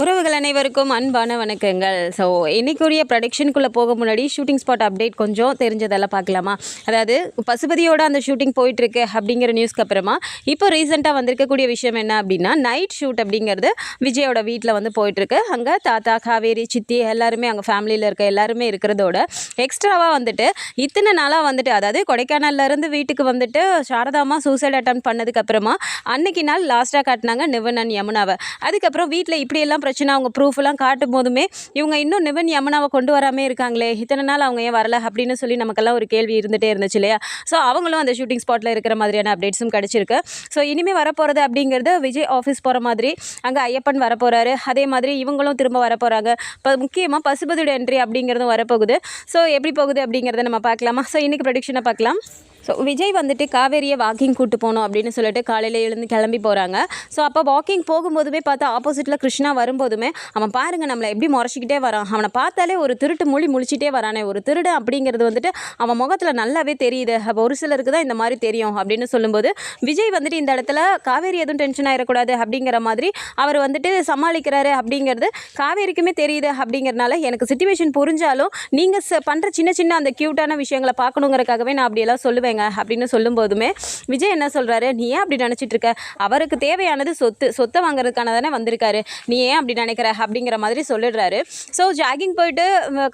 உறவுகள் அனைவருக்கும் அன்பான வணக்கங்கள். ஸோ இன்றைக்குரிய ப்ரொடக்ஷனுக்குள்ளே போக முன்னாடி ஷூட்டிங் ஸ்பாட் அப்டேட் கொஞ்சம் தெரிஞ்சதெல்லாம் பார்க்கலாமா? அதாவது பசுபதியோட அந்த ஷூட்டிங் போயிட்டுருக்கு அப்படிங்கிற நியூஸ்க்கு அப்புறமா இப்போ ரீசெண்டாக வந்திருக்கக்கூடிய விஷயம் என்ன அப்படின்னா நைட் ஷூட் அப்படிங்கிறது விஜயோட வீட்டில் வந்து போயிட்டுருக்கு. அங்கே தாத்தா காவேரி சித்தி எல்லாருமே அங்கே ஃபேமிலியில் இருக்க எல்லாருமே இருக்கிறதோட எக்ஸ்ட்ராவாக வந்துட்டு இத்தனை நாளாக வந்துட்டு அதாவது கொடைக்கானல்ல இருந்து வீட்டுக்கு வந்துட்டு சாரதாமா சூசைட் அட்டம் பண்ணதுக்கு அப்புறமா அன்னைக்கு நாள் லாஸ்ட்டாக காட்டினாங்க நிவன் அண்ட் யமுனாவை. அதுக்கப்புறம் வீட்டில் இப்படியெல்லாம் பிரச்சனை அவங்க ப்ரூஃப்லாம் காட்டும் போதுமே இவங்க இன்னும் நிவன் யமுனாவை கொண்டு வராமே இருக்காங்களே. இத்தனை நாள் அவங்க ஏன் வரல அப்படின்னு சொல்லி நமக்கெல்லாம் ஒரு கேள்வி இருந்துகிட்டே இருந்துச்சு இல்லையா? ஸோ அவங்களும் அந்த ஷூட்டிங் ஸ்பாட்டில் இருக்கிற மாதிரியான அப்டேட்ஸும் கிடச்சிருக்கு. ஸோ இனிமேல் வரப்போகிறது அப்படிங்கிறது விஜய் ஆஃபீஸ் போகிற மாதிரி அங்கே ஐயப்பன் வரப்போகிறாரு அதே மாதிரி இவங்களும் திரும்ப வரப்போகிறாங்க இப்போ முக்கியமாக பசுபதியோட என்ட்ரி அப்படிங்கிறதும் வரப்போகுது. ஸோ எப்படி போகுது அப்படிங்கிறத நம்ம பார்க்கலாமா? ஸோ இன்றைக்கி ப்ரொடிக்ஷனை பார்க்கலாம். ஸோ விஜய் வந்துட்டு காவேரியை வாக்கிங் கூட்டு போகணும் அப்படின்னு சொல்லிட்டு காலையில் எழுந்து கிளம்பி போகிறாங்க ஸோ அப்போ வாக்கிங் போகும்போதுமே பார்த்தா ஆப்போசிட்டில் கிருஷ்ணா வரும்போதுமே அவன் பாருங்கள் நம்மளை எப்படி முறைச்சிக்கிட்டே வரான். அவனை பார்த்தாலே ஒரு திருட்டு மொழி முழிச்சிட்டே வரானே. ஒரு திருடு அப்படிங்கிறது வந்துட்டு அவன் முகத்தில் நல்லாவே தெரியுது. அப்போ ஒரு சிலருக்கு தான் இந்த மாதிரி தெரியும் அப்படின்னு சொல்லும்போது விஜய் வந்துட்டு இந்த இடத்துல காவேரி எதுவும் டென்ஷன் ஆகிடக்கூடாது அப்படிங்கிற மாதிரி அவர் வந்துட்டு சமாளிக்கிறாரு அப்படிங்கிறது காவேரிக்குமே தெரியுது அப்படிங்கிறனால எனக்கு சுச்சுவேஷன் புரிஞ்சாலும் நீங்கள் ச பண்ணுற சின்ன சின்ன அந்த க்யூட்டான விஷயங்களை பார்க்கணுங்கிறக்காகவே நான் அப்படியெல்லாம் சொல்லுவேன். சொல்லுவேங்க அப்படின்னு சொல்லும்போதுமே விஜய் என்ன சொல்கிறாரு நீ ஏன் அப்படி நினச்சிட்டு இருக்க? அவருக்கு தேவையானது சொத்து சொத்தை வாங்குறதுக்கான தானே வந்திருக்காரு. நீ ஏன் அப்படி நினைக்கிற? அப்படிங்கிற மாதிரி சொல்லிடுறாரு. ஸோ ஜாகிங் போயிட்டு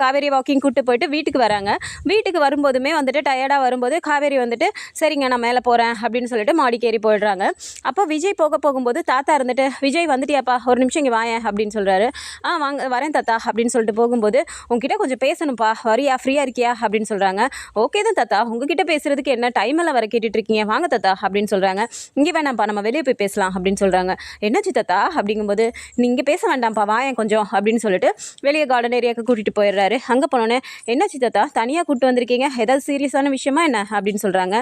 காவேரி வாக்கிங் கூட்டு போயிட்டு வீட்டுக்கு வராங்க. வீட்டுக்கு வரும்போதுமே வந்துட்டு டயர்டாக வரும்போது காவேரி வந்துட்டு சரிங்க நான் மேலே போகிறேன் அப்படின்னு சொல்லிட்டு மாடி ஏறி போயிடுறாங்க. அப்போ விஜய் போக போகும்போது தாத்தா இருந்துட்டு விஜய் வந்துட்டியாப்பா? ஒரு நிமிஷம் இங்கே வாயேன் அப்படின்னு சொல்கிறாரு ஆ வாங்க வரேன் தாத்தா அப்படின்னு சொல்லிட்டு போகும்போது உங்ககிட்ட கொஞ்சம் பேசணும்ப்பா வரியா? ஃப்ரீயாக இருக்கியா? அப்படின்னு சொல்கிறாங்க ஓகே தான் தாத்தா உங்ககிட்ட பேசுகிறதுக்கு பேசுறதுக்கு என்ன டைம் எல்லாம் வர கேட்டுட்டு இருக்கீங்க வாங்க தாத்தா அப்படின்னு சொல்கிறாங்க இங்கே வேணாம்ப்பா நம்ம வெளியே போய் பேசலாம் அப்படின்னு சொல்கிறாங்க என்னாச்சு தாத்தா? அப்படிங்கும்போது நீங்கள் பேச வேண்டாம்ப்பா வாயன் கொஞ்சம் அப்படின்னு சொல்லிட்டு வெளியே கார்டன் ஏரியாவுக்கு கூட்டிகிட்டு போயிடுறாரு. அங்கே போனோன்னே என்னாச்சு தாத்தா? தனியாக கூப்பிட்டு வந்திருக்கீங்க? ஏதாவது சீரியஸான விஷயமா என்ன? அப்படின்னு சொல்கிறாங்க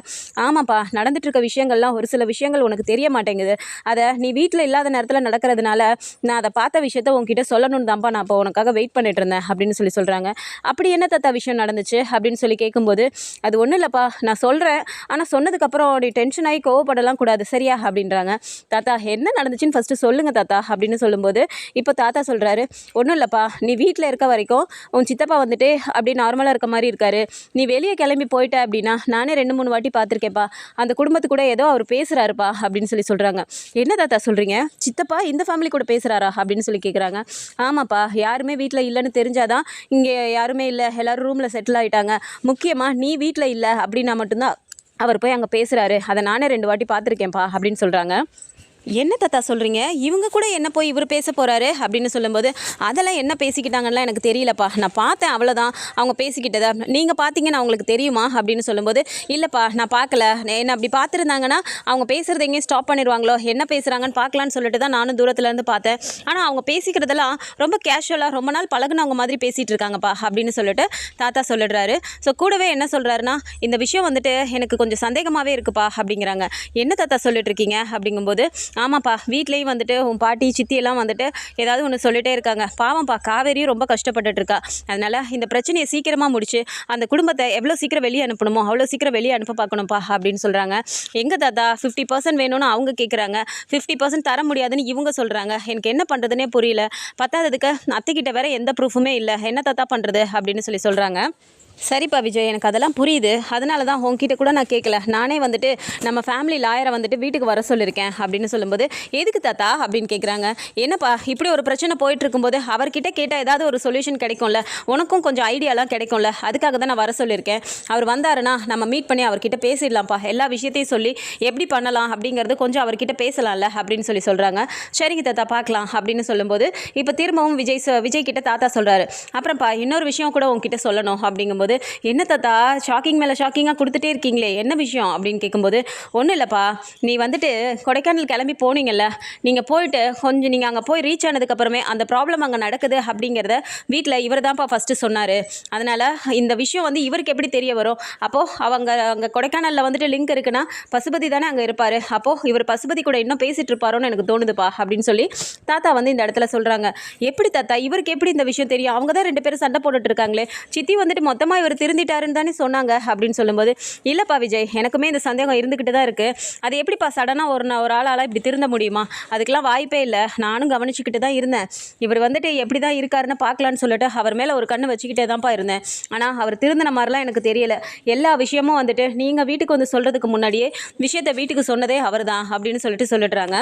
ஆமாப்பா நடந்துட்டு இருக்க விஷயங்கள்லாம் ஒரு சில விஷயங்கள் உனக்கு தெரிய மாட்டேங்குது. அதை நீ வீட்டில் இல்லாத நேரத்தில் நடக்கிறதுனால நான் அதை பார்த்த விஷயத்த உன்கிட்ட சொல்லணும்னு தான்ப்பா நான் இப்போ உனக்காக வெயிட் பண்ணிட்டு இருந்தேன் அப்படின்னு சொல்லி சொல்கிறாங்க அப்படி என்ன தாத்தா விஷயம் நடந்துச்சு? அப்படின்னு சொல்லி கேட்கும்போது அது ஒன்றும் இல்லைப்பா நான் சொல்கிறேன் ஆனால் சொன்னதுக்கப்புறம் அப்படி டென்ஷன் ஆகி கோவப்படலாம் கூடாது. சரியா? அப்படின்றாங்க. தாத்தா என்ன நடந்துச்சுன்னு ஃபஸ்ட்டு சொல்லுங்க தாத்தா அப்படின்னு சொல்லும்போது இப்போ தாத்தா சொல்கிறாரு ஒன்றும் இல்லைப்பா நீ வீட்டில் இருக்க வரைக்கும் உன் சித்தப்பா வந்துட்டு அப்படி நார்மலாக இருக்க மாதிரி இருக்காரு. நீ வெளியே கிளம்பி போயிட்ட அப்படின்னா நானே ரெண்டு மூணு வாட்டி பார்த்துருக்கேன்ப்பா. அந்த குடும்பத்து கூட ஏதோ அவர் பேசுகிறாருப்பா அப்படின்னு சொல்லி சொல்கிறாங்க என்ன தாத்தா சொல்கிறீங்க சித்தப்பா இந்த ஃபேமிலி கூட பேசுகிறாரா அப்படின்னு சொல்லி கேட்குறாங்க ஆமாப்பா யாருமே வீட்டில் இல்லைன்னு தெரிஞ்சாதான் இங்கே யாருமே இல்லை. எல்லோரும் ரூமில் செட்டில் ஆகிட்டாங்க முக்கியமாக நீ வீட்டில் இல்லை அப்படின்னா மட்டும்தான் அவர் போய் அங்கே பேசுகிறாரு அதை நானே ரெண்டு வாட்டி பார்த்துருக்கேன்ப்பா அப்படின்னு சொல்கிறாங்க என்ன தாத்தா சொல்கிறீங்க இவங்க கூட என்ன போய் இவர் பேச போகிறாரு அப்படின்னு சொல்லும்போது அதெல்லாம் என்ன பேசிக்கிட்டாங்கன்னா எனக்கு தெரியலப்பா. நான் பார்த்தேன் அவ்வளோதான் அவங்க பேசிக்கிட்டதா? நீங்கள் பார்த்தீங்கன்னா அவங்களுக்கு தெரியுமா? அப்படின்னு சொல்லும்போது இல்லைப்பா நான் பார்க்கல. என்ன அப்படி பார்த்துருந்தாங்கன்னா அவங்க பேசுகிறது எங்கேயும் ஸ்டாப் பண்ணிடுவாங்களோ? என்ன பேசுகிறாங்கன்னு பார்க்கலான்னு சொல்லிட்டு தான் நானும் தூரத்துலேருந்து பார்த்தேன். ஆனால் அவங்க பேசிக்கிறதெல்லாம் ரொம்ப கேஷுவலாக ரொம்ப நாள் பழகுனவங்க மாதிரி பேசிகிட்டு இருக்காங்கப்பா அப்படின்னு சொல்லிட்டு தாத்தா சொல்லிடுறாரு. ஸோ கூடவே என்ன சொல்கிறாருன்னா இந்த விஷயம் வந்துட்டு எனக்கு கொஞ்சம் சந்தேகமாகவே இருக்குப்பா அப்படிங்கிறாங்க. என்ன தாத்தா சொல்லிட்டு இருக்கீங்க? அப்படிங்கும்போது ஆமாப்பா வீட்லேயும் வந்துட்டு உன் பாட்டி சித்தியெல்லாம் வந்துட்டு ஏதாவது ஒன்று சொல்லிட்டே இருக்காங்க. பாவம்ப்பா காவேரியும் ரொம்ப கஷ்டப்பட்டுட்ருக்கா. அதனால் இந்த பிரச்சனையை சீக்கிரமாக முடிச்சு அந்த குடும்பத்தை எவ்வளோ சீக்கிரம் வெளியே அனுப்பணுமோ அவ்வளோ சீக்கிரம் வெளியே அனுப்ப பார்க்கணும்ப்பா அப்படின்னு சொல்கிறாங்க எங்கள் தாத்தா ஃபிஃப்டி பர்சன்ட் வேணும்னு அவங்க கேட்குறாங்க ஃபிஃப்டி பர்சன்ட் தர முடியாதுன்னு இவங்க சொல்கிறாங்க எனக்கு என்ன பண்ணுறதுனே புரியல. பத்தாததுக்கு அத்தைக்கிட்ட வேற எந்த ப்ரூஃபுமே இல்லை. என்ன தாத்தா பண்ணுறது அப்படின்னு சொல்லி சொல்கிறாங்க சரிப்பா விஜய் எனக்கு அதெல்லாம் புரியுது. அதனால தான் உங்ககிட்ட கூட நான் கேட்கல நானே வந்துட்டு நம்ம ஃபேமிலி லாயரை வந்துட்டு வீட்டுக்கு வர சொல்லியிருக்கேன் அப்படின்னு சொல்லும்போது எதுக்கு தாத்தா? அப்படின்னு கேட்குறாங்க என்னப்பா இப்படி ஒரு பிரச்சனை போயிட்டு இருக்கும்போது அவர்கிட்ட கேட்டால் ஏதாவது ஒரு சொல்யூஷன் கிடைக்கும்ல? உனக்கும் கொஞ்சம் ஐடியாலாம் கிடைக்கும்ல? அதுக்காக தான் நான் வர சொல்லியிருக்கேன் அவர் வந்தாருன்னா நம்ம மீட் பண்ணி அவர்கிட்ட பேசிடலாம்ப்பா. எல்லா விஷயத்தையும் சொல்லி எப்படி பண்ணலாம் அப்படிங்கிறது கொஞ்சம் அவர்கிட்ட பேசலாம்ல? அப்படின்னு சொல்லி சொல்கிறாங்க சரிங்க தாத்தா பார்க்கலாம் அப்படின்னு சொல்லும்போது இப்போ திரும்பவும் விஜய் ச- விஜய் கிட்ட தாத்தா சொல்கிறாரு அப்புறம்ப்பா இன்னொரு விஷயம் கூட உங்ககிட்ட சொல்லணும். அப்படிங்கும்போது என்ன தாத்தா ஷாக்கிங் மேலே ஷாக்கிங்காக கொடுத்துட்டே இருக்கீங்களே என்ன விஷயம்? அப்படின்னு கேட்கும்போது ஒன்றும் இல்லைப்பா நீ வந்துட்டு கொடைக்கானல் கிளம்பி போனீங்கல்ல நீங்கள் போயிட்டு கொஞ்சம் நீங்கள் அங்கே போய் ரீச் ஆனதுக்கப்புறமே அந்த ப்ராப்ளம் அங்கே நடக்குது அப்படிங்கிறத வீட்டில் இவர் தான்ப்பா ஃபஸ்ட்டு சொன்னார். அதனால் இந்த விஷயம் வந்து இவருக்கு எப்படி தெரிய வரும்? அப்போது அவங்க அங்கே கொடைக்கானலில் வந்துட்டு லிங்க் இருக்குன்னா பசுபதி தானே அங்கே இருப்பார். அப்போது இவர் பசுபதி கூட இன்னும் பேசிகிட்டு இருப்பாரோன்னு எனக்கு தோணுதுப்பா அப்படின்னு சொல்லி தாத்தா வந்து இந்த இடத்துல சொல்கிறாங்க எப்படி தாத்தா இவருக்கு எப்படி இந்த விஷயம் தெரியும்? அவங்க தான் ரெண்டு பேரும் சண்டை போட்டுட்டு இருக்காங்களே சித்தி வந்துட்டு மொத்தமாக அப்புறமா இவர் திருந்திட்டாருன்னு தானே சொன்னாங்க அப்படின்னு சொல்லும்போது இல்லைப்பா விஜய் எனக்குமே இந்த சந்தேகம் இருந்துக்கிட்டு தான் இருக்குது அது எப்படிப்பா சடனாக ஒரு ஒரு ஆளால் இப்படி திருந்த முடியுமா? அதுக்கெலாம் வாய்ப்பே இல்லை. நானும் கவனிச்சுக்கிட்டு தான் இருந்தேன். இவர் வந்துட்டு எப்படி தான் இருக்காருன்னு பார்க்கலான்னு சொல்லிட்டு அவர் மேலே ஒரு கண்ணு வச்சுக்கிட்டே தான்ப்பா இருந்தேன். ஆனால் அவர் திருந்தின மாதிரிலாம் எனக்கு தெரியல. எல்லா விஷயமும் வந்துட்டு நீங்கள் வீட்டுக்கு வந்து சொல்கிறதுக்கு முன்னாடியே விஷயத்தை வீட்டுக்கு சொன்னதே அவர் தான் அப்படின்னு சொல்லிட்டு சொல்லிடுறாங்க.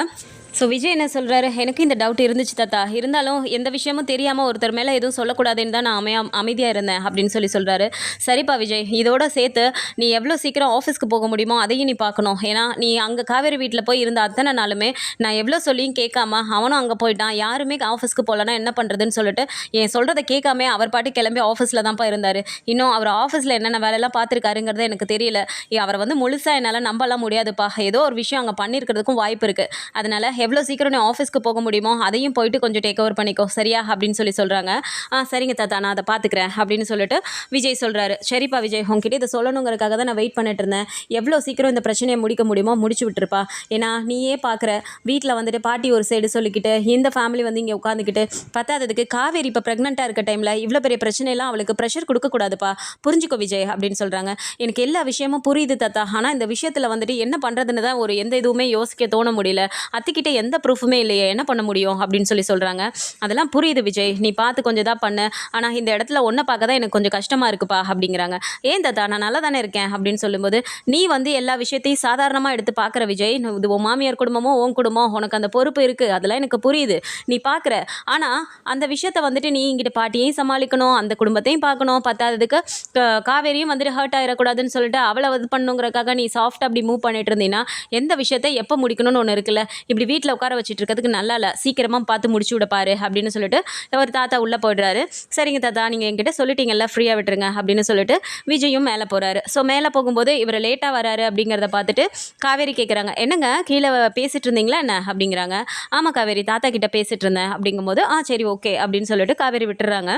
ஸோ விஜய் என்ன சொல்கிறாரு எனக்கு இந்த டவுட் இருந்துச்சு தாத்தா. இருந்தாலும் எந்த விஷயமும் தெரியாமல் ஒருத்தர் மேலே எதுவும் சொல்லக்கூடாதுன்னு தான் நான் அமையா அமைதியாக இருந்தேன் அப்படின்னு சொல்லி சொல்கிறாரு சரிப்பா விஜய் இதோட சேர்த்து நீ எவ்வளோ சீக்கிரம் ஆஃபீஸ்க்கு போக முடியுமோ அதையும் நீ பார்க்கணும். ஏன்னா நீ அங்கே காவேரி வீட்டில் போய் இருந்த அத்தனை நாளுமே நான் எவ்வளோ சொல்லியும் கேட்காம அவனும் அங்கே போயிட்டான். யாருமே ஆஃபீஸ்க்கு போகலன்னா என்ன பண்ணுறதுன்னு சொல்லிட்டு என் சொல்கிறத கேட்காம அவர் பாட்டு கிளம்பி ஆஃபீஸில் தான்ப்பா இருந்தார். இன்னும் அவர் ஆஃபீஸில் என்னென்ன வேலையெல்லாம் பார்த்துருக்காருங்கிறது எனக்கு தெரியல. அவரை வந்து முழுசாக என்னால் நம்பலாம் முடியாதுப்பா. ஏதோ ஒரு விஷயம் அங்கே பண்ணியிருக்கிறதுக்கும் வாய்ப்பு இருக்குது அதனால் எவ்வளோ சீக்கிரம் நீ ஆஃபீஸ்க்கு போக முடியுமோ அதையும் போயிட்டு கொஞ்சம் டேக் ஓவர் பண்ணிக்கோ சரியா? அப்படின்னு சொல்லி சொல்கிறாங்க ஆ சரிங்க தாத்தா நான் அதை பார்த்துக்கிறேன் அப்படின்னு சொல்லிட்டு விஜய் சொல்கிறாரு சரிப்பா விஜய் உங்ககிட்ட இதை சொல்லணுங்கிறதுக்காக தான் நான் வெயிட் பண்ணிட்டு இருந்தேன். எவ்வளோ சீக்கிரம் இந்த பிரச்சனையை முடிக்க முடியுமோ முடிச்சு விட்டுருப்பா. ஏன்னா நீயே பார்க்குற வீட்டில் வந்துட்டு பாட்டி ஒரு சைடு சொல்லிக்கிட்டு இந்த ஃபேமிலி வந்து இங்கே உட்காந்துக்கிட்டு பத்தாததுக்கு காவேரி இப்போ ப்ரெக்னெண்ட்டாக இருக்க டைமில் இவ்வளோ பெரிய பிரச்சனையெல்லாம் அவளுக்கு ப்ரெஷர் கொடுக்கக்கூடாதுப்பா புரிஞ்சுக்கோ விஜய் அப்படின்னு சொல்கிறாங்க எனக்கு எல்லா விஷயமும் புரியுது தாத்தா. ஆனால் இந்த விஷயத்தில் வந்துட்டு என்ன பண்ணுறதுன்னு தான் ஒரு எந்த இதுவுமே யோசிக்க தோண முடியல. அத்திக்கிட்டே எந்த ப்ரூஃபுமே இல்லையே என்ன பண்ண முடியும் அப்படின்னு சொல்லி சொல்கிறாங்க அதெல்லாம் புரியுது விஜய் நீ பார்த்து கொஞ்சம் இதாக பண்ணு. ஆனால் இந்த இடத்துல ஒன்றை பார்க்க தான் எனக்கு கொஞ்சம் கஷ்டமாக இருக்குப்பா அப்படிங்கிறாங்க. ஏன் தாத்தா நான் நல்லா தானே இருக்கேன் அப்படின்னு சொல்லும்போது நீ வந்து எல்லா விஷயத்தையும் சாதாரணமாக எடுத்து பார்க்குற விஜய் இது உன் மாமியார் குடும்பமோ உன் குடும்பம் உனக்கு அந்த பொறுப்பு இருக்குது அதெல்லாம் எனக்கு புரியுது. நீ பார்க்குற. ஆனால் அந்த விஷயத்த வந்துட்டு நீ இங்கிட்ட பாட்டியையும் சமாளிக்கணும் அந்த குடும்பத்தையும் பார்க்கணும். பத்தாததுக்கு காவேரியும் வந்துட்டு ஹர்ட் ஆகிடக்கூடாதுன்னு சொல்லிட்டு அவளை இது பண்ணுங்கிறக்காக நீ சாஃப்ட் அப்படி மூவ் பண்ணிட்டு இருந்தீங்கன்னா எந்த விஷயத்தை எப்போ முடிக்கணும்னு ஒன்று இருக்குல்ல? இப்படி வீட்டில் உட்கார வச்சுட்டு இருக்கிறதுக்கு நல்லா இல்லை சீக்கிரமாக பார்த்து முடிச்சு விட பாரு அப்படின்னு சொல்லிட்டு ஒரு தாத்தா உள்ளே போயிடுறாரு. சரிங்க தாத்தா நீங்கள் என்கிட்ட சொல்லிட்டீங்கல்ல ஃப்ரீயாக விட்டுருங்க அப்படின்னு சொல்லிட்டு விஜயும் மேலே போகிறாரு ஸோ மேலே போகும்போது இவர் லேட்டாக வராரு அப்படிங்கிறத பார்த்துட்டு காவேரி கேட்குறாங்க என்னங்க கீழே பேசிட்டு இருந்தீங்களா என்ன? அப்படிங்கிறாங்க. ஆமாம் காவேரி தாத்தா கிட்ட பேசிட்டு இருந்தேன் அப்படிங்கும்போது ஆ சரி ஓகே அப்படின்னு சொல்லிட்டு காவேரி விட்டுறாங்க.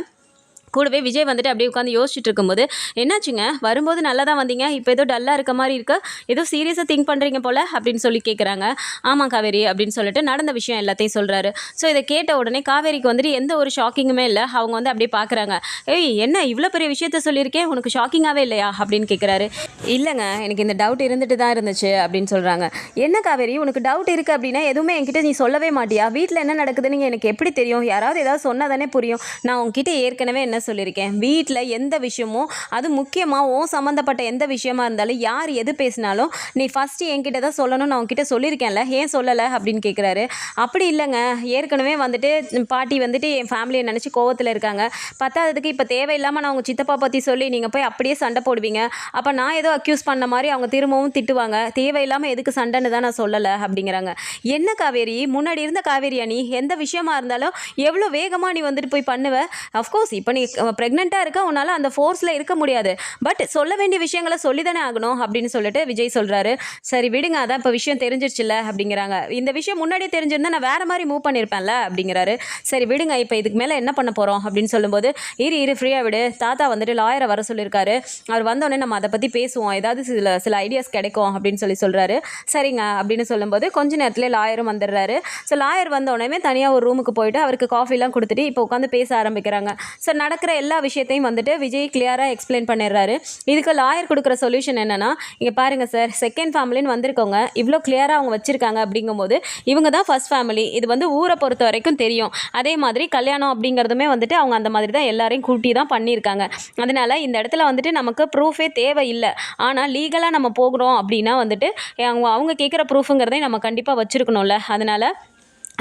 கூடவே விஜய் வந்துட்டு அப்படியே உட்காந்து யோசிச்சுட்டு இருக்கும்போது என்னாச்சுங்க? வரும்போது நல்லா தான் வந்தீங்க? இப்போ ஏதோ டல்லாக இருக்க மாதிரி இருக்கு? ஏதோ சீரியஸாக திங்க் பண்ணுறீங்க போல்? அப்படின்னு சொல்லி கேட்குறாங்க ஆமாம் காவேரி அப்படின்னு சொல்லிட்டு நடந்த விஷயம் எல்லாத்தையும் சொல்கிறாரு ஸோ இதை கேட்ட உடனே காவேரிக்கு வந்துட்டு எந்த ஒரு ஷாக்கிங்குமே இல்லை. அவங்க வந்து அப்படியே பார்க்குறாங்க ஏய் என்ன இவ்வளோ பெரிய விஷயத்த சொல்லியிருக்கேன் உனக்கு ஷாக்கிங்காகவே இல்லையா? அப்படின்னு கேட்குறாரு இல்லைங்க எனக்கு இந்த டவுட் இருந்துட்டு தான் இருந்துச்சு அப்படின்னு சொல்கிறாங்க என்ன காவேரி உனக்கு டவுட் இருக்குது அப்படின்னா எதுவுமே என்கிட்ட நீ சொல்லவே மாட்டியா? வீட்டில் என்ன நடக்குதுன்னு எனக்கு எப்படி தெரியும்? யாராவது ஏதாவது சொன்னால் தானே புரியும்? நான் உங்ககிட்ட ஏற்கனவே என்ன சொல்லியிருக்கேன்? வீட்டில் எந்த விஷயமும் அது முக்கியமாக உன் சம்மந்தப்பட்ட எந்த விஷயமா இருந்தாலும் யார் எது பேசினாலும் நீ ஃபஸ்ட்டு என்கிட்ட தான் சொல்லணும்னு நான் உன்கிட்ட சொல்லியிருக்கேன்ல ஏன் சொல்லலை அப்படின்னு கேட்குறாரு அப்படி இல்லைங்க. ஏற்கனவே வந்துட்டு பாட்டி வந்துட்டு என் ஃபேமிலியை நினச்சி கோவத்தில் இருக்காங்க. பத்தாததுக்கு இப்போ தேவையில்லாமல் நான் உங்கள் சித்தப்பா பற்றி சொல்லி நீங்கள் போய் அப்படியே சண்டை போடுவீங்க. அப்போ நான் ஏதோ அக்யூஸ் பண்ண மாதிரி அவங்க திரும்பவும் திட்டுவாங்க. தேவையில்லாமல் எதுக்கு சண்டைன்னு தான் நான் சொல்லலை அப்படிங்கிறாங்க. என்ன காவேரி? முன்னாடி இருந்த காவேரியா நீ எந்த விஷயமா இருந்தாலும் எவ்வளோ வேகமாக நீ வந்துட்டு போய் பண்ணுவ? அஃப்கோர்ஸ் இப்போ நீ ப்ரெக்னெண்ட்டாக இருக்க உன்னால் அந்த ஃபோர்ஸில் இருக்க முடியாது. பட் சொல்ல வேண்டிய விஷயங்களை சொல்லி தானே ஆகணும் அப்படின்னு சொல்லிட்டு விஜய் சொல்கிறாரு சரி விடுங்க அதான் இப்போ விஷயம் தெரிஞ்சிருச்சுல்ல அப்படிங்கிறாங்க. இந்த விஷயம் முன்னாடியே தெரிஞ்சிருந்தா நான் வேறு மாதிரி மூவ் பண்ணியிருப்பேன்ல அப்படிங்கிறாரு. சரி விடுங்க இப்போ இதுக்கு மேலே என்ன பண்ண போகிறோம் அப்படின்னு சொல்லும்போது இரு இரு ஃப்ரீயாக விடு. தாத்தா வந்துட்டு லாயரை வர சொல்லியிருக்காரு அவர் வந்தோடனே நம்ம அதை பற்றி பேசுவோம். ஏதாவது சில சில ஐடியாஸ் கிடைக்கும் அப்படின்னு சொல்லி சொல்கிறாரு சரிங்க அப்படின்னு சொல்லும்போது கொஞ்ச நேரத்தில் லாயரும் வந்துடுறாரு. ஸோ லாயர் வந்த உடனே தனியாக ஒரு ரூமுக்கு போயிட்டு அவருக்கு காஃபிலாம் கொடுத்துட்டு இப்போ உட்காந்து பேச ஆரம்பிக்கிறாங்க. ஸோ நடக்கிற எல்லா விஷயத்தையும் வந்துட்டு விஜய் கிளியராக எக்ஸ்பிளைன் பண்ணிடுறாரு. இதுக்கு லாயர் கொடுக்குற சொல்யூஷன் என்னென்னா இங்கே பாருங்கள் சார் செகண்ட் ஃபேமிலின்னு வந்திருக்கவங்க இவ்வளோ கிளியராக அவங்க வச்சுருக்காங்க அப்படிங்கும்போது இவங்க தான் ஃபர்ஸ்ட் ஃபேமிலி இது வந்து ஊரை பொறுத்த வரைக்கும் தெரியும். அதே மாதிரி கல்யாணம் அப்படிங்கிறதுமே வந்துட்டு அவங்க அந்த மாதிரி தான் எல்லாரையும் கூட்டி தான் பண்ணியிருக்காங்க. அதனால் இந்த இடத்துல வந்துட்டு நமக்கு ப்ரூஃபே தேவையில்லை. ஆனால் லீகலாக நம்ம போகிறோம் அப்படின்னா வந்துட்டு அவங்க அவங்க கேட்குற ப்ரூஃபுங்கிறதையும் நம்ம கண்டிப்பாக வச்சுருக்கணும்ல. அதனால்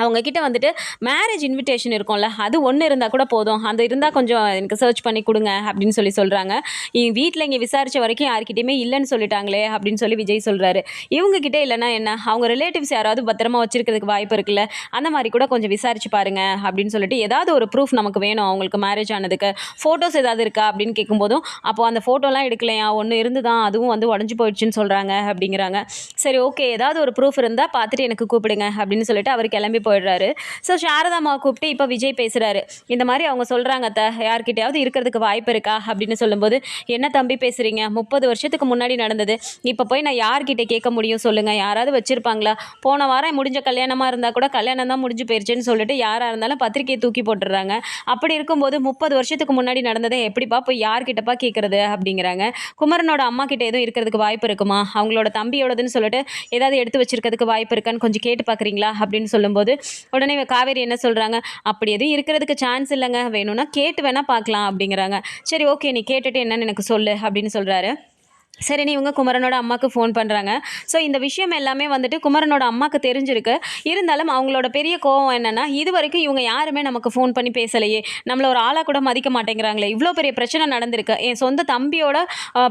அவங்கக்கிட்ட வந்துட்டு மேரேஜ் இன்விடேஷன் இருக்கும்ல அது ஒன்று இருந்தால் கூட போதும். அந்த இருந்தால் கொஞ்சம் எனக்கு சர்ச் பண்ணி கொடுங்க அப்படின்னு சொல்லி சொல்கிறாங்க வீட்டில் இங்கே விசாரித்த வரைக்கும் யார்கிட்டயுமே இல்லைன்னு சொல்லிட்டாங்களே அப்படின்னு சொல்லி விஜய் சொல்கிறாரு இவங்கக்கிட்ட இல்லைன்னா என்ன? அவங்க ரிலேட்டிவ்ஸ் யாராவது பத்திரமா வச்சுருக்கிறதுக்கு வாய்ப்பு இருக்குல்ல அந்த மாதிரி கூட கொஞ்சம் விசாரிச்சு பாருங்க அப்படின்னு சொல்லிட்டு ஏதாவது ஒரு ப்ரூஃப் நமக்கு வேணும் அவங்களுக்கு மேரேஜ் ஆனதுக்கு. ஃபோட்டோஸ் ஏதாவது இருக்கா அப்படின்னு கேட்கும்போதும் அப்போது அந்த ஃபோட்டோலாம் எடுக்கலையா? ஒன்று இருந்து தான் அதுவும் வந்து உடஞ்சி போயிடுச்சுன்னு சொல்கிறாங்க அப்படிங்கிறாங்க. சரி ஓகே ஏதாவது ஒரு ப்ரூஃப் இருந்தால் பார்த்துட்டு எனக்கு கூப்பிடுங்க அப்படின்னு சொல்லிட்டு அவர் கிளம்பி போயிடுறாரு. ஸோ சாரதாம்மாவை கூப்பிட்டு இப்போ விஜய் பேசுகிறாரு இந்த மாதிரி அவங்க சொல்கிறாங்க த யார்கிட்டயாவது இருக்கிறதுக்கு வாய்ப்பு இருக்கா? அப்படின்னு சொல்லும்போது என்ன தம்பி பேசுகிறீங்க முப்பது வருஷத்துக்கு முன்னாடி நடந்தது. இப்போ போய் நான் யார்கிட்ட கேட்க முடியும் சொல்லுங்கள் யாராவது வச்சுருப்பாங்களா? போன வாரம் முடிஞ்ச கல்யாணமாக இருந்தால் கூட கல்யாணம் தான் முடிஞ்சு போயிருச்சுன்னு சொல்லிட்டு யாராக இருந்தாலும் பத்திரிக்கையை தூக்கி போட்டுடுறாங்க. அப்படி இருக்கும்போது முப்பது வருஷத்துக்கு முன்னாடி நடந்ததை எப்படிப்பா போய் யார்கிட்டப்பா கேட்குறது அப்படிங்கிறாங்க. குமரனோட அம்மா கிட்ட எதுவும் இருக்கிறதுக்கு வாய்ப்பு இருக்குமா? அவங்களோட தம்பியோடதுன்னு சொல்லிட்டு ஏதாவது எடுத்து வச்சிருக்கிறதுக்கு வாய்ப்பு இருக்கான்னு கொஞ்சம் கேட்டு பார்க்குறீங்களா அப்படின்னு சொல்லும்போது உடனே காவேரி என்ன சொல்கிறாங்க அப்படி எதுவும் இருக்கிறதுக்கு சான்ஸ் இல்லைங்க. வேணும்னா கேட்டு வேணால் பார்க்கலாம் அப்படிங்கிறாங்க. சரி ஓகே நீ கேட்டுட்டு என்னன்னு எனக்கு சொல்லு அப்படின்னு சொல்கிறாரு சரி நீ இவங்க குமரனோட அம்மாவுக்கு ஃபோன் பண்ணுறாங்க ஸோ இந்த விஷயம் எல்லாமே வந்துட்டு குமரனோட அம்மாவுக்கு தெரிஞ்சிருக்கு. இருந்தாலும் அவங்களோட பெரிய கோவம் என்னென்னா இது வரைக்கும் இவங்க யாருமே நமக்கு ஃபோன் பண்ணி பேசலையே. நம்மளை ஒரு ஆளாக கூட மதிக்க மாட்டேங்கிறாங்களே. இவ்வளோ பெரிய பிரச்சனை நடந்திருக்கு. என் சொந்த தம்பியோட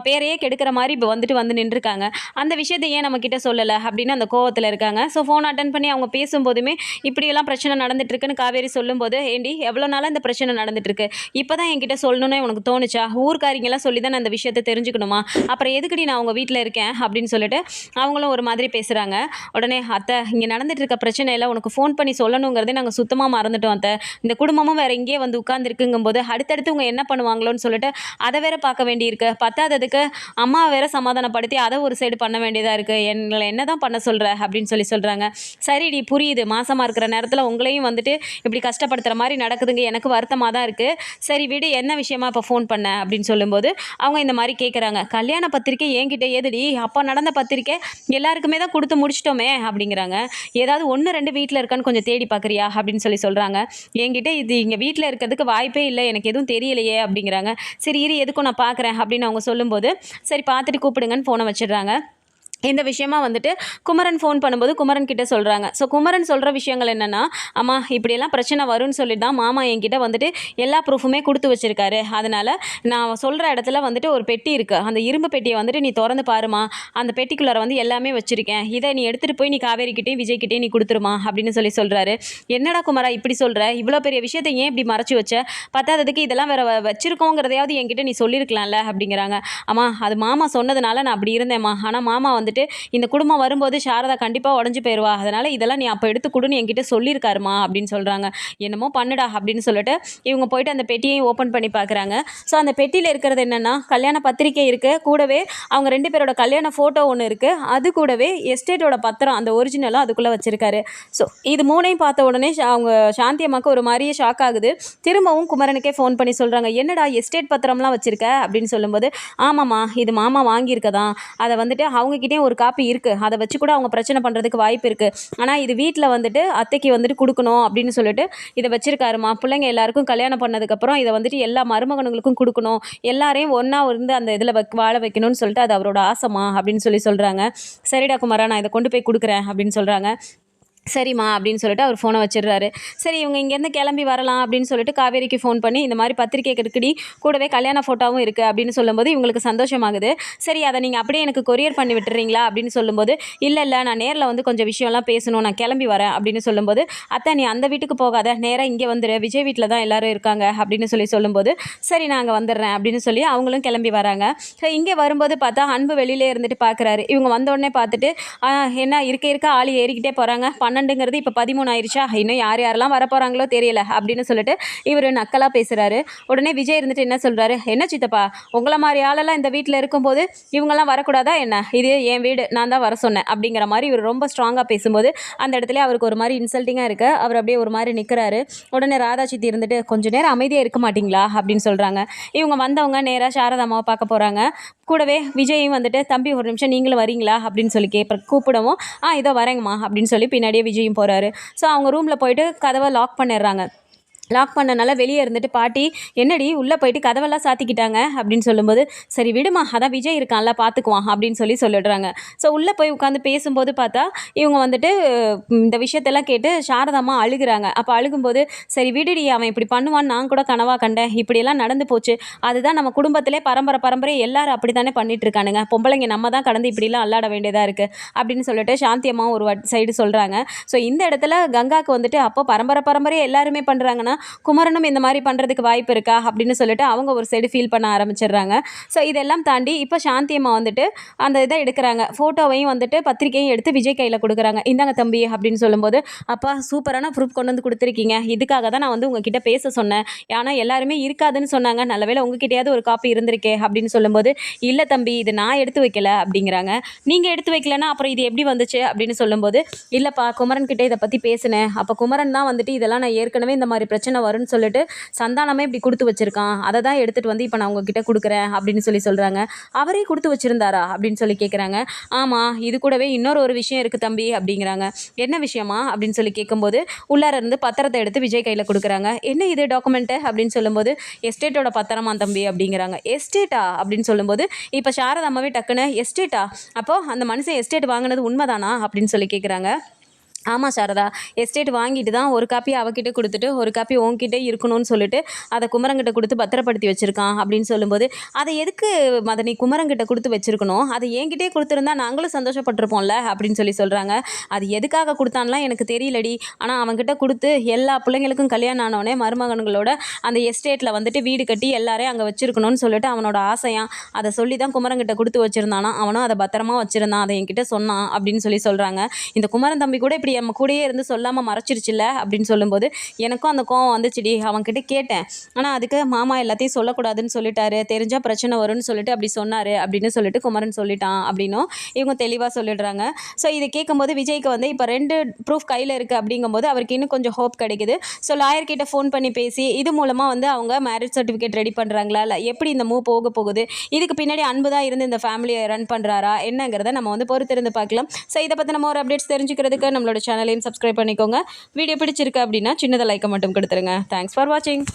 பேரையே கெடுக்கிற மாதிரி இப்போ வந்துட்டு வந்து நின்றுருக்காங்க. அந்த விஷயத்தை ஏன் நம்மக்கிட்ட சொல்லலை? அப்படின்னு அந்த கோவத்தில் இருக்காங்க. ஸோ ஃபோன் அட்டன் பண்ணி அவங்க பேசும்போதுமே இப்படியெல்லாம் பிரச்சனை நடந்துட்டுருக்குன்னு காவேரி சொல்லும்போது ஏண்டி எவ்வளோ நாளாக இந்த பிரச்சனை நடந்துட்டுருக்கு இப்போ தான் என்கிட்ட சொல்லணும்னு உனக்கு தோணுச்சா? ஊர்க்காரிங்கெல்லாம் சொல்லி தான் அந்த விஷயத்தை தெரிஞ்சுக்கணுமா? அப்புறம் எதுக்குடி நான் உங்கள் வீட்டில் இருக்கேன்? அப்படின்னு சொல்லிட்டு அவங்களும் ஒரு மாதிரி பேசுகிறாங்க உடனே அத்தை இங்கே நடந்துட்டு இருக்க பிரச்சனையில் உனக்கு ஃபோன் பண்ணி சொல்லணுங்கிறதே நாங்கள் சுத்தமாக மறந்துட்டோம் அத்தை. இந்த குடும்பமும் வேறு இங்கேயே வந்து உட்காந்துருக்குங்கும்போது அடுத்தடுத்து இவங்க என்ன பண்ணுவாங்களோன்னு சொல்லிட்டு அதை வேற பார்க்க வேண்டியிருக்கு. பத்தாததுக்கு அம்மா வேற சமாதானப்படுத்தி அதை ஒரு சைடு பண்ண வேண்டியதாக இருக்குது எங்களை என்ன தான் பண்ண சொல்கிற அப்படின்னு சொல்லி சொல்கிறாங்க சரிடி புரியுது. மாசமாக இருக்கிற நேரத்தில் உங்களையும் வந்துட்டு இப்படி கஷ்டப்படுத்துகிற மாதிரி நடக்குதுங்க. எனக்கு வருத்தமாக தான் இருக்குது சரி விடு. என்ன விஷயமா இப்போ ஃபோன் பண்ண? அப்படின்னு சொல்லும்போது அவங்க இந்த மாதிரி கேட்குறாங்க கல்யாண பத்திரிக்கை பத்திரிக்கை என்கிட்ட ஏதுடி அப்போ நடந்த பத்திரிக்கை எல்லாருக்குமே தான் கொடுத்து முடிச்சிட்டோமே அப்படிங்கிறாங்க. ஏதாவது ஒன்று ரெண்டு வீட்டில் இருக்கான்னு கொஞ்சம் தேடி பார்க்குறியா? அப்படின்னு சொல்லி சொல்கிறாங்க என்கிட்ட இது இங்கே வீட்டில் இருக்கிறதுக்கு வாய்ப்பே இல்லை. எனக்கு எதுவும் தெரியலையே அப்படிங்கிறாங்க. சரி இரு எதுக்கும் நான் பார்க்குறேன் அப்படின்னு அவங்க சொல்லும்போது சரி பார்த்துட்டு கூப்பிடுங்கன்னு ஃபோனை வச்சிடுறாங்க. இந்த விஷயமா வந்துட்டு குமரன் ஃபோன் பண்ணும்போது குமரன் கிட்ட சொல்கிறாங்க ஸோ குமரன் சொல்கிற விஷயங்கள் என்னென்னா அம்மா இப்படியெல்லாம் பிரச்சனை வரும்னு சொல்லி தான் மாமா என்கிட்ட வந்துட்டு எல்லா ப்ரூஃபுமே கொடுத்து வச்சிருக்காரு. அதனால் நான் சொல்கிற இடத்துல வந்துட்டு ஒரு பெட்டி இருக்குது அந்த இரும்பு பெட்டியை வந்துட்டு நீ திறந்து பாருமா அந்த பெட்டிக்குள்ளார வந்து எல்லாமே வச்சுருக்கேன். இதை நீ எடுத்துகிட்டு போய் நீ காவேரிக்கிட்டேயும் விஜய்கிட்டேயும் நீ கொடுத்துருமா அப்படின்னு சொல்லி சொல்கிறாரு என்னடா குமரா இப்படி சொல்கிற இவ்வளோ பெரிய விஷயத்தை ஏன் இப்படி மறைச்சி வச்ச? பத்தாததுக்கு இதெல்லாம் வேற வச்சுருக்கோங்கிறதையாவது வச்சிருக்கோங்கிறதையாவது என்கிட்ட நீ சொல்லியிருக்கலாம்ல அப்படிங்கிறாங்க. அம்மா அது மாமா சொன்னதுனால நான் அப்படி இருந்தேம்மா. ஆனால் மாமா வந்துட்டு இந்த குடும்பம் வரும்போது சாரதா கண்டிப்பாக உடஞ்சி போயிடுவா அதனால் இதெல்லாம் நீ அப்போ எடுத்து கொடுன்னு என்கிட்ட சொல்லியிருக்காருமா அப்படின்னு சொல்கிறாங்க என்னமோ பண்ணுடா அப்படின்னு சொல்லிட்டு இவங்க போயிட்டு அந்த பெட்டியையும் ஓப்பன் பண்ணி பார்க்குறாங்க ஸோ அந்த பெட்டியில் இருக்கிறது என்னென்னா கல்யாண பத்திரிக்கை இருக்குது கூடவே அவங்க ரெண்டு பேரோட கல்யாண ஃபோட்டோ ஒன்று இருக்குது அது கூடவே எஸ்டேட்டோட பத்திரம் அந்த ஒரிஜினலாக அதுக்குள்ளே வச்சுருக்காரு. ஸோ இது மூணையும் பார்த்த உடனே அவங்க சாந்தி அம்மாவுக்கு ஒரு மாதிரியே ஷாக் ஆகுது. திரும்பவும் குமரனுக்கே ஃபோன் பண்ணி சொல்கிறாங்க என்னடா எஸ்டேட் பத்திரம்லாம் வச்சுருக்க? அப்படின்னு சொல்லும்போது ஆமாம்மா இது மாமா வாங்கியிருக்கதான். அதை வந்துட்டு அவங்கக்கிட்டேயும் ஒரு காப்பி இருக்குது அதை வச்சு கூட அவங்க பிரச்சனை பண்ணுறதுக்கு வாய்ப்பு இருக்குது ஆனால் இது வீட்டில் வந்துட்டு அத்தைக்கு வந்துட்டு கொடுக்கணும் அப்படின்னு சொல்லிட்டு இதை வச்சுருக்காருமா பிள்ளைங்க எல்லாருக்கும் கல்யாணம் பண்ணதுக்கப்புறம் இதை வந்துட்டு எல்லா மருமகனுங்களுக்கும் கொடுக்கணும். எல்லாரையும் ஒன்றா இருந்து அந்த இதில் வாழ வைக்கணும்னு சொல்லிட்டு அது அவரோட ஆசைமா அப்படின்னு சொல்லி சொல்கிறாங்க சரிடா குமாரா நான் இதை கொண்டு போய் கொடுக்குறேன் அப்படின்னு சொல்கிறாங்க சரிம்மா அப்படின்னு சொல்லிட்டு அவர் ஃபோனை வச்சிடுறாரு. சரி இவங்க இங்கேருந்து கிளம்பி வரலாம் அப்படின்னு சொல்லிட்டு காவேரிக்கு ஃபோன் பண்ணி இந்த மாதிரி பத்திரிக்கை இருக்குடி கூடவே கல்யாண ஃபோட்டோவும் இருக்குது அப்படின்னு சொல்லும்போது இவங்களுக்கு சந்தோஷமாகுது. சரி அதை நீங்கள் அப்படியே எனக்கு கொரியர் பண்ணி விட்டுறீங்களா அப்படின்னு சொல்லும்போது இல்லை இல்லை நான் நேரில் வந்து கொஞ்சம் விஷயம்லாம் பேசணும் நான் கிளம்பி வரேன் அப்படின்னு சொல்லும்போது அத்தை நீ அந்த வீட்டுக்கு போகாத நேராக இங்கே வந்துடு விஜய் வீட்டில் தான் எல்லோரும் இருக்காங்க அப்படின்னு சொல்லி சொல்லும்போது சரி நான் அங்கே வந்துடுறேன் அப்படின்னு சொல்லி அவங்களும் கிளம்பி வராங்க. ஸோ இங்கே வரும்போது பார்த்தா அன்பு வெளியிலே இருந்துட்டு பார்க்குறாரு இவங்க வந்தோடனே பார்த்துட்டு என்ன இருக்க இருக்க ஆள் ஏறிக்கிட்டே போகிறாங்க பன்னெண்டுங்கிறது இப்போ பதிமூணு ஆயிடுச்சா இன்னும் யார் யாரெல்லாம் வர போகிறாங்களோ தெரியல அப்படின்னு சொல்லிட்டு இவர் நக்கலாக பேசுகிறாரு உடனே விஜய் இருந்துட்டு என்ன சொல்கிறாரு என்ன சித்தப்பா உங்களை மாதிரி ஆளெல்லாம் இந்த வீட்டில் இருக்கும்போது இவங்கெல்லாம் வரக்கூடாதா என்ன? இது என் வீடு நான் தான் வர சொன்னேன். அப்படிங்கிற மாதிரி இவர் ரொம்ப ஸ்ட்ராங்காக பேசும்போது அந்த இடத்துல அவருக்கு ஒரு மாதிரி இன்சல்ட்டிங்காக இருக்கு. அவர் அப்படியே ஒரு மாதிரி நிற்கிறாரு உடனே ராதா சித்தி இருந்துட்டு கொஞ்சம் நேரம் அமைதியாக இருக்க மாட்டிங்களா? அப்படின்னு சொல்கிறாங்க இவங்க வந்தவங்க நேராக சாரதாமாவை பார்க்க போகிறாங்க கூடவே விஜயும் வந்துட்டு தம்பி ஒரு நிமிஷம் நீங்களும் வரீங்களா? அப்படின்னு சொல்லி கேட்ப கூப்பிடவும் ஆ இதோ வரேங்கம்மா அப்படின்னு சொல்லி பின்னாடியே விஜயும் போகிறாரு ஸோ அவங்க ரூமில் போயிட்டு கதவை லாக் பண்ணிடுறாங்க. லாக் பண்ணனால வெளியே இருந்துட்டு பாட்டி என்னடி உள்ளே போயிட்டு கதவெல்லாம் சாத்திக்கிட்டாங்க? அப்படின்னு சொல்லும்போது சரி விடுமா அதான் விஜய் இருக்கான்ல பார்த்துக்குவான் அப்படின்னு சொல்லி சொல்லிடுறாங்க. ஸோ உள்ளே போய் உட்காந்து பேசும்போது பார்த்தா இவங்க வந்துட்டு இந்த விஷயத்தெல்லாம் கேட்டு சாரதாம்மா அழுகுறாங்க. அப்போ அழுகும்போது சரி விடுடி அவன் இப்படி பண்ணுவான்னு நான் கூட கனவாக கண்டேன். இப்படியெல்லாம் நடந்து போச்சு. அதுதான் நம்ம குடும்பத்திலே பரம்பரை பரம்பரை எல்லாரும் அப்படி தானே பண்ணிட்டு இருக்கானுங்க பொம்பளைங்க நம்ம தான் கடந்து இப்படிலாம் அல்லாட வேண்டியதாக இருக்குது அப்படின்னு சொல்லிட்டு சாந்தியம்மா ஒரு சைடு சொல்கிறாங்க ஸோ இந்த இடத்துல கங்காவுக்கு வந்துட்டு அப்போ பரம்பரை பரம்பரையாக எல்லாருமே பண்ணுறாங்கன்னா குமரனும் இந்த மாதிரி பண்ணுறதுக்கு வாய்ப்பு இருக்கா அப்படின்னு சொல்லிட்டு அவங்க ஒரு சைடு ஃபீல் பண்ண ஆரம்பிச்சிடுறாங்க. ஸோ இதெல்லாம் தாண்டி இப்போ சாந்தி அம்மா வந்துட்டு அந்த இதை எடுக்கிறாங்க. ஃபோட்டோவையும் வந்துட்டு பத்திரிக்கையும் எடுத்து விஜய் கையில் கொடுக்குறாங்க. இந்தாங்க தம்பி அப்படின்னு சொல்லும்போது அப்பா சூப்பரான ப்ரூஃப் கொண்டு வந்து கொடுத்துருக்கீங்க. இதுக்காக தான் நான் வந்து உங்ககிட்ட பேச சொன்னேன். ஆனால் எல்லாருமே இருக்காதுன்னு சொன்னாங்க. நல்ல வேளை உங்ககிட்டயாவது ஒரு காப்பி இருந்திருக்கே அப்படின்னு சொல்லும்போது இல்லை தம்பி இது நான் எடுத்து வைக்கல அப்படிங்கிறாங்க. நீங்கள் எடுத்து வைக்கலன்னா அப்புறம் இது எப்படி வந்துச்சு? அப்படின்னு சொல்லும்போது இல்லைப்பா குமரன் கிட்டே இதை பற்றி பேசினேன். அப்போ குமரன் தான் வந்துட்டு இதெல்லாம் நான் ஏற்கனவே இந்த மாதிரி பிரச்சனை பிரச்சனை வரும்னு சொல்லிட்டு சந்தானமே இப்படி கொடுத்து வச்சிருக்கான். அதை தான் எடுத்துகிட்டு வந்து இப்போ நான் உங்ககிட்ட கொடுக்குறேன் அப்படின்னு சொல்லி சொல்கிறாங்க அவரே கொடுத்து வச்சிருந்தாரா அப்படின்னு சொல்லி கேட்குறாங்க ஆமாம் இது கூடவே இன்னொரு ஒரு விஷயம் இருக்குது தம்பி அப்படிங்கிறாங்க. என்ன விஷயமா அப்படின்னு சொல்லி கேட்கும்போது உள்ளார இருந்து பத்திரத்தை எடுத்து விஜய் கையில் கொடுக்குறாங்க. என்ன இது டாக்குமெண்ட்டு அப்படின்னு சொல்லும்போது எஸ்டேட்டோட பத்திரமா தம்பி? அப்படிங்கிறாங்க. எஸ்டேட்டா அப்படின்னு சொல்லும்போது இப்போ சாரதாமாவே டக்குன்னு எஸ்டேட்டா அப்போது அந்த மனுஷன் எஸ்டேட் வாங்கினது உண்மைதானா அப்படின்னு சொல்லி கேட்குறாங்க ஆமாம் சாரதா. எஸ்டேட் வாங்கிட்டு தான் ஒரு காப்பி அவகிட்ட கொடுத்துட்டு ஒரு காப்பி உன்கிட்ட இருக்கணும்னு சொல்லிட்டு அதை குமரங்கிட்ட கொடுத்து பத்திரப்படுத்தி வச்சுருக்கான் அப்படின்னு சொல்லும்போது அதை எதுக்கு மதனி குமரங்கிட்ட கொடுத்து வச்சுருக்கணும்? அதை என்கிட்டே கொடுத்துருந்தா நாங்களும் சந்தோஷப்பட்டிருப்போம்ல அப்படின்னு சொல்லி சொல்கிறாங்க அது எதுக்காக கொடுத்தான்லாம் எனக்கு தெரியலடி. ஆனால் அவன்கிட்ட கொடுத்து எல்லா பிள்ளைங்களுக்கும் கல்யாணம் ஆனவனே மருமகன்களோட அந்த எஸ்டேட்டில் வந்துட்டு வீடு கட்டி எல்லாரையும் அங்கே வச்சுருக்கணும்னு சொல்லிட்டு அவனோட ஆசையாக அதை சொல்லி தான் குமரங்கிட்ட கொடுத்து வச்சுருந்தானா அவனும் அதை பத்திரமா வச்சுருந்தான் அதை என்கிட்ட சொன்னான் அப்படின்னு சொல்லி சொல்கிறாங்க இந்த குமரன் தம்பி கூட இப்படி நம்ம கூடயே இருந்து சொல்லாமல் மறைச்சிருச்சுல்ல அப்படின்னு சொல்லும்போது எனக்கும் அந்த கோவம் வந்துச்சுடி. அவன்கிட்ட கேட்டேன். ஆனால் அதுக்கு மாமா எல்லாத்தையும் சொல்லக்கூடாதுன்னு சொல்லிட்டாரு. தெரிஞ்சால் பிரச்சனை வரும்னு சொல்லிட்டு அப்படி சொன்னார் அப்படின்னு சொல்லிட்டு குமரன் சொல்லிட்டான் அப்படின்னும் இவங்க தெளிவாக சொல்லிடுறாங்க. ஸோ இதை கேட்கும்போது விஜய்க்கு வந்து இப்போ ரெண்டு ப்ரூஃப் கையில் இருக்குது அப்படிங்கும்போது அவருக்கு இன்னும் கொஞ்சம் ஹோப் கிடைக்குது. ஸோ லாயர்கிட்ட ஃபோன் பண்ணி பேசி இது மூலமாக வந்து அவங்க மேரேஜ் சர்டிஃபிகேட் ரெடி பண்ணுறாங்களா இல்லை எப்படி இந்த மூவ் போக போகுது? இதுக்கு பின்னாடி அன்பு தான் இருந்து இந்த ஃபேமிலியை ரன் பண்ணுறாரா என்னங்கிறத நம்ம வந்து பொறுத்திருந்து பார்க்கலாம். ஸோ இதை பற்றி நம்ம ஒரு அப்டேட்ஸ் தெரிஞ்சுக்கிறதுக்கு நம்மளோட சேனலையும் சப்ஸ்கிரைப் பண்ணிக்கோங்க. வீடியோ பிடிச்சிருக்கு அப்படின்னா சின்னதை லைக்கை மட்டும் கொடுத்துருங்க. தேங்க்ஸ் ஃபார் வாட்சிங்